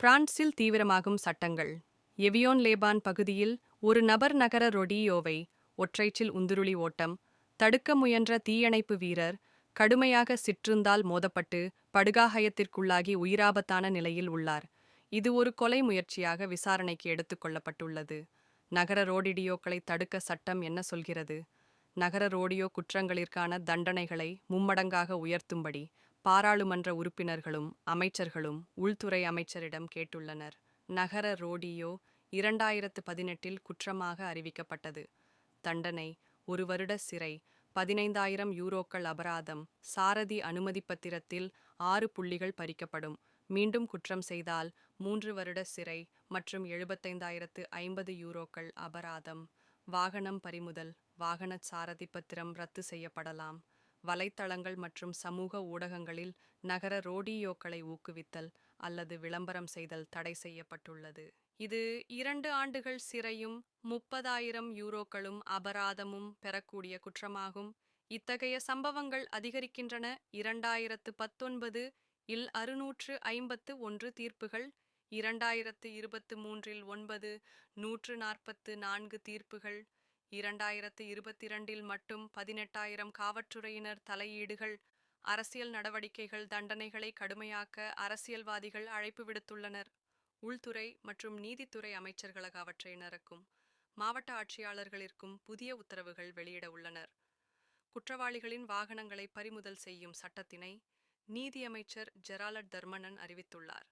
பிரான்சில் தீவிரமாகும் சட்டங்கள். எவியோன் லேபான் பகுதியில் ஒரு நபர் நகர ரொடியோவை ஒற்றைச்சில் உந்துருளி ஓட்டம் தடுக்க முயன்ற தீயணைப்பு வீரர் கடுமையாக சிற்றுந்தால் மோதப்பட்டு படுகாகயத்திற்குள்ளாகி உயிராபத்தான நிலையில் உள்ளார். இது ஒரு கொலை முயற்சியாக விசாரணைக்கு எடுத்துக் கொள்ளப்பட்டுள்ளது. நகர ரோடிடியோக்களை தடுக்க சட்டம் என்ன சொல்கிறது? நகர ரோடியோ குற்றங்களிற்கான தண்டனைகளை மும்மடங்காக உயர்த்தும்படி பாராளுமன்ற உறுப்பினர்களும் அமைச்சர்களும் உள்துறை அமைச்சரிடம் கேட்டுள்ளனர். நகர ரோடியோ இரண்டாயிரத்து பதினெட்டில் குற்றமாக அறிவிக்கப்பட்டது. தண்டனை ஒரு வருட சிறை பதினைந்தாயிரம் யூரோக்கள் அபராதம் சாரதி அனுமதி பத்திரத்தில் ஆறு புள்ளிகள் பறிக்கப்படும். மீண்டும் குற்றம் செய்தால் மூன்று வருட சிறை மற்றும் எழுபத்தைந்தாயிரத்து ஐம்பது யூரோக்கள் அபராதம். வாகனம் பறிமுதல் வாகன சாரதி பத்திரம் ரத்து செய்யப்படலாம். வலைத்தளங்கள் மற்றும் சமூக ஊடகங்களில் நகர ரோடியோக்களை ஊக்குவித்தல் அல்லது விளம்பரம் செய்தல் தடை செய்யப்பட்டுள்ளது. இது இரண்டு ஆண்டுகள் சிறையும் முப்பதாயிரம் யூரோக்களும் அபராதமும் பெறக்கூடிய குற்றமாகும். இத்தகைய சம்பவங்கள் அதிகரிக்கின்றன. இரண்டாயிரத்து பத்தொன்பது இல் அறுநூற்று ஐம்பத்து ஒன்று தீர்ப்புகள் இரண்டாயிரத்து இருபத்து மூன்றில் ஒன்பது நூற்று நாற்பத்து நான்கு தீர்ப்புகள் இரண்டாயிரத்து இருபத்திரண்டில் மட்டும் பதினெட்டாயிரம் காவற்றுறையினர் தலையீடுகள் அரசியல் நடவடிக்கைகள் தண்டனைகளை கடுமையாக்க அரசியல்வாதிகள் அழைப்பு விடுத்துள்ளனர். உள்துறை மற்றும் நீதித்துறை அமைச்சர்களாகவற்றையினருக்கும் மாவட்ட ஆட்சியாளர்களிற்கும் புதிய உத்தரவுகள் வெளியிட உள்ளனர். குற்றவாளிகளின் வாகனங்களை பறிமுதல் செய்யும் சட்டத்தினை நீதியமைச்சர் ஜெராலட் தர்மனன் அறிவித்துள்ளார்.